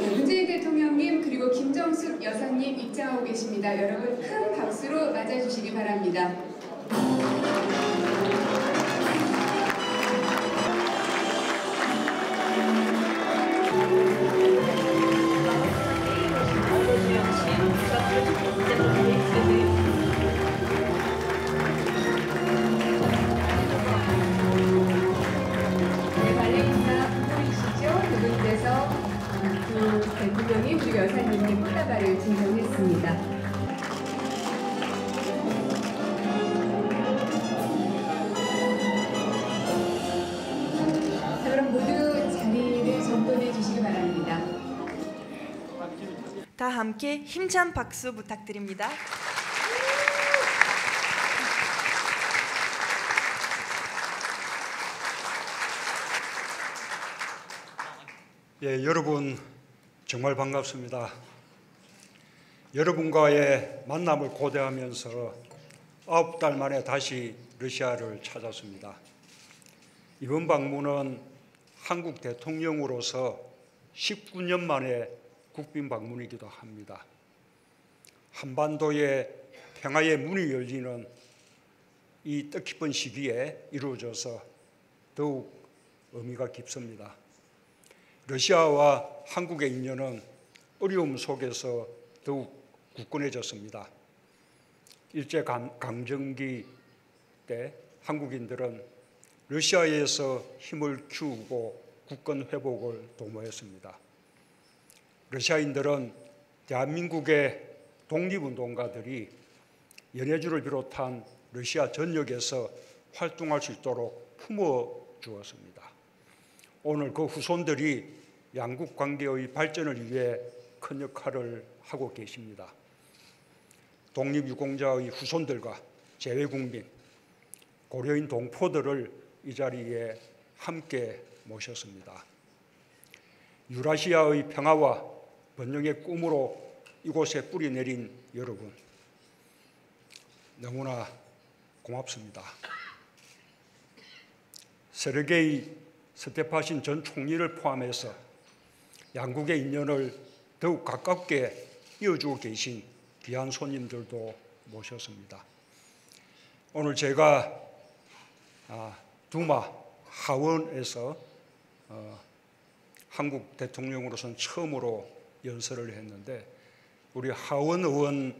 네, 문재인 대통령님 그리고 김정숙 여사님 입장하고 계십니다. 여러분 큰 박수로 맞아주시기 바랍니다. 두 대통령님 그리고 여사님께 꽃다발을 증정했습니다. 자, 그럼 모두 자리를 정돈해 주시기 바랍니다. 다 함께 힘찬 박수 부탁드립니다. 예, 여러분 정말 반갑습니다. 여러분과의 만남을 고대하면서 아홉 달 만에 다시 러시아를 찾았습니다. 이번 방문은 한국 대통령으로서 19년 만에 국빈 방문이기도 합니다. 한반도의 평화의 문이 열리는 이 뜻깊은 시기에 이루어져서 더욱 의미가 깊습니다. 러시아와 한국의 인연은 어려움 속에서 더욱 굳건해졌습니다. 일제 강- 강점기 때 한국인들은 러시아에서 힘을 키우고 국권 회복을 도모했습니다. 러시아인들은 대한민국의 독립운동가들이 연해주를 비롯한 러시아 전역에서 활동할 수 있도록 품어 주었습니다. 오늘 그 후손들이 양국 관계의 발전을 위해 큰 역할을 하고 계십니다. 독립유공자의 후손들과 재외국민, 고려인 동포들을 이 자리에 함께 모셨습니다. 유라시아의 평화와 번영의 꿈으로 이곳에 뿌리 내린 여러분, 너무나 고맙습니다. 세르게이 스테파신 전 총리를 포함해서 양국의 인연을 더욱 가깝게 이어주고 계신 귀한 손님들도 모셨습니다. 오늘 제가 아, 두마 하원에서 어, 한국 대통령으로서는 처음으로 연설을 했는데 우리 하원 의원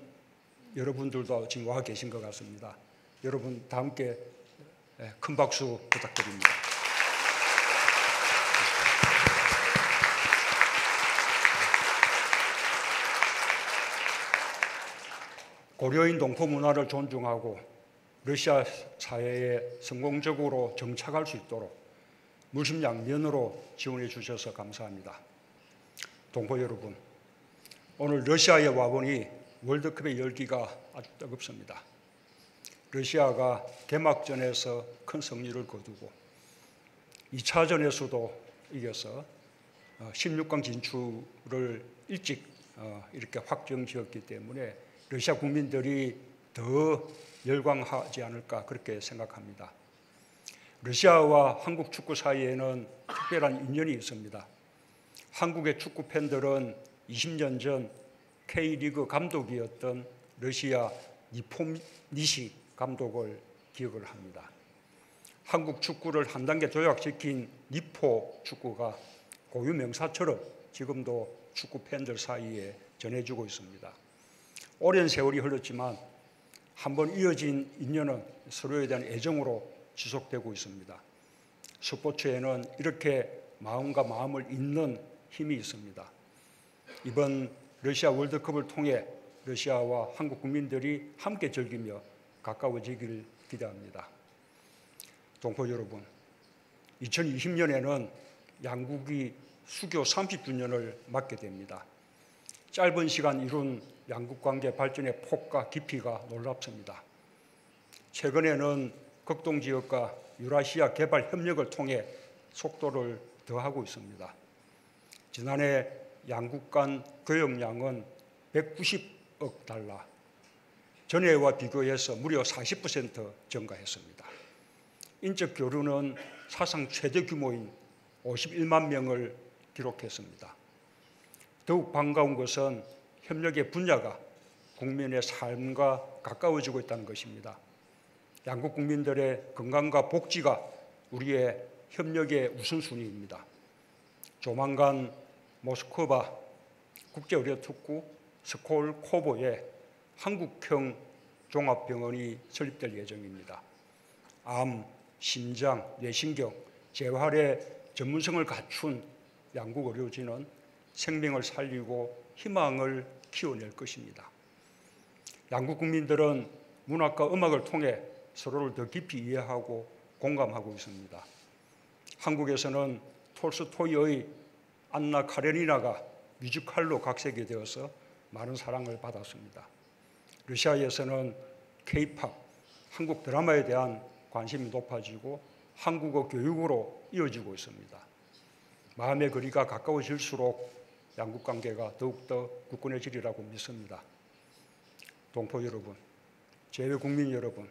여러분들도 지금 와 계신 것 같습니다. 여러분 다 함께 예, 큰 박수 부탁드립니다. 고려인 동포 문화를 존중하고 러시아 사회에 성공적으로 정착할 수 있도록 물심양면으로 지원해 주셔서 감사합니다. 동포 여러분, 오늘 러시아에 와보니 월드컵의 열기가 아주 뜨겁습니다. 러시아가 개막전에서 큰 승리를 거두고 2차전에서도 이겨서 16강 진출을 일찍 어, 이렇게 확정 지었기 때문에 러시아 국민들이 더 열광하지 않을까 그렇게 생각합니다. 러시아와 한국 축구 사이에는 특별한 인연이 있습니다. 한국의 축구 팬들은 20년 전 K리그 감독이었던 러시아 니폼니시 감독을 기억을 합니다. 한국 축구를 한 단계 조약시킨 니포 축구가 고유 명사처럼 지금도 축구 팬들 사이에 전해지고 있습니다. 오랜 세월이 흘렀지만 한 번 이어진 인연은 서로에 대한 애정으로 지속되고 있습니다. 스포츠에는 이렇게 마음과 마음을 잇는 힘이 있습니다. 이번 러시아 월드컵을 통해 러시아와 한국 국민들이 함께 즐기며 가까워지기를 기대합니다. 동포 여러분, 2020년에는 양국이 수교 30주년을 맞게 됩니다. 짧은 시간 이룬 양국 관계 발전의 폭과 깊이가 놀랍습니다. 최근에는 극동 지역과 유라시아 개발 협력을 통해 속도를 더하고 있습니다. 지난해 양국 간 교역량은 190억 달러, 전해와 비교해서 무려 40% 증가했습니다. 인적 교류는 사상 최대 규모인 51만 명을 기록했습니다. 더욱 반가운 것은 협력의 분야가 국민의 삶과 가까워지고 있다는 것입니다. 양국 국민들의 건강과 복지가 우리의 협력의 우선순위입니다. 조만간 모스크바 국제의료특구 스콜코보에 한국형 종합병원이 설립될 예정입니다. 암, 심장, 뇌신경, 재활의 전문성을 갖춘 양국 의료진은 생명을 살리고 희망을 키워낼 것입니다. 양국 국민들은 문학과 음악을 통해 서로를 더 깊이 이해하고 공감하고 있습니다. 한국에서는 톨스토이의 안나 카레니나가 뮤지컬로 각색이 되어서 많은 사랑을 받았습니다. 러시아에서는 케이팝, 한국 드라마에 대한 관심이 높아지고 한국어 교육으로 이어지고 있습니다. 마음의 거리가 가까워질수록 양국 관계가 더욱더 굳건해지리라고 믿습니다. 동포 여러분, 제외 국민 여러분,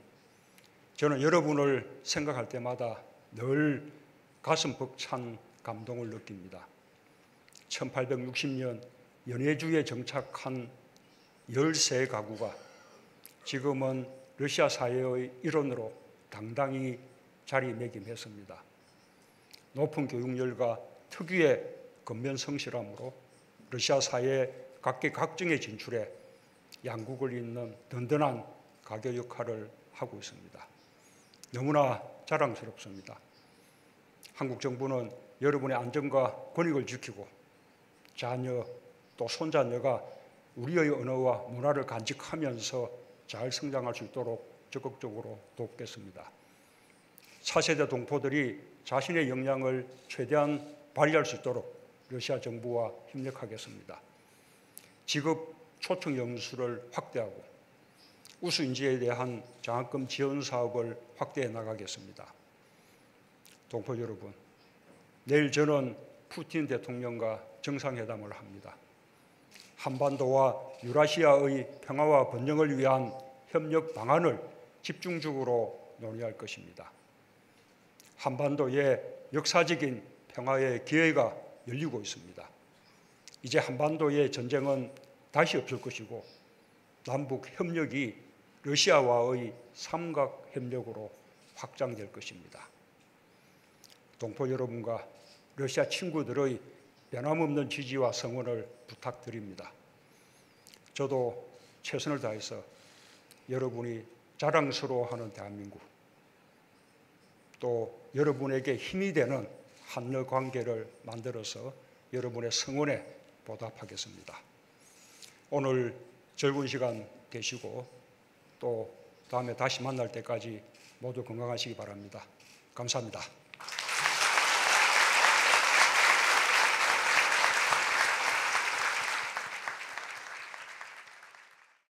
저는 여러분을 생각할 때마다 늘 가슴 벅찬 감동을 느낍니다. 1860년 연해주에 정착한 13가구가 지금은 러시아 사회의 일원으로 당당히 자리매김했습니다. 높은 교육열과 특유의 근면 성실함으로 러시아 사회 각계각층의 진출에 양국을 잇는 든든한 가교 역할을 하고 있습니다. 너무나 자랑스럽습니다. 한국 정부는 여러분의 안전과 권익을 지키고 자녀 또 손자녀가 우리의 언어와 문화를 간직하면서 잘 성장할 수 있도록 적극적으로 돕겠습니다. 차세대 동포들이 자신의 역량을 최대한 발휘할 수 있도록 러시아 정부와 협력하겠습니다. 직업 초청 연수를 확대하고 우수 인재에 대한 장학금 지원 사업을 확대해 나가겠습니다. 동포 여러분, 내일 저는 푸틴 대통령과 정상회담을 합니다. 한반도와 유라시아의 평화와 번영을 위한 협력 방안을 집중적으로 논의할 것입니다. 한반도에 역사적인 평화의 기회가 열리고 있습니다. 이제 한반도의 전쟁은 다시 없을 것이고 남북 협력이 러시아와의 삼각 협력으로 확장될 것입니다. 동포 여러분과 러시아 친구들의 변함없는 지지와 성원을 부탁드립니다. 저도 최선을 다해서 여러분이 자랑스러워하는 대한민국 또 여러분에게 힘이 되는 한러 관계를 만들어서 여러분의 성원에 보답하겠습니다. 오늘 즐거운 시간 되시고 또 다음에 다시 만날 때까지 모두 건강하시기 바랍니다. 감사합니다.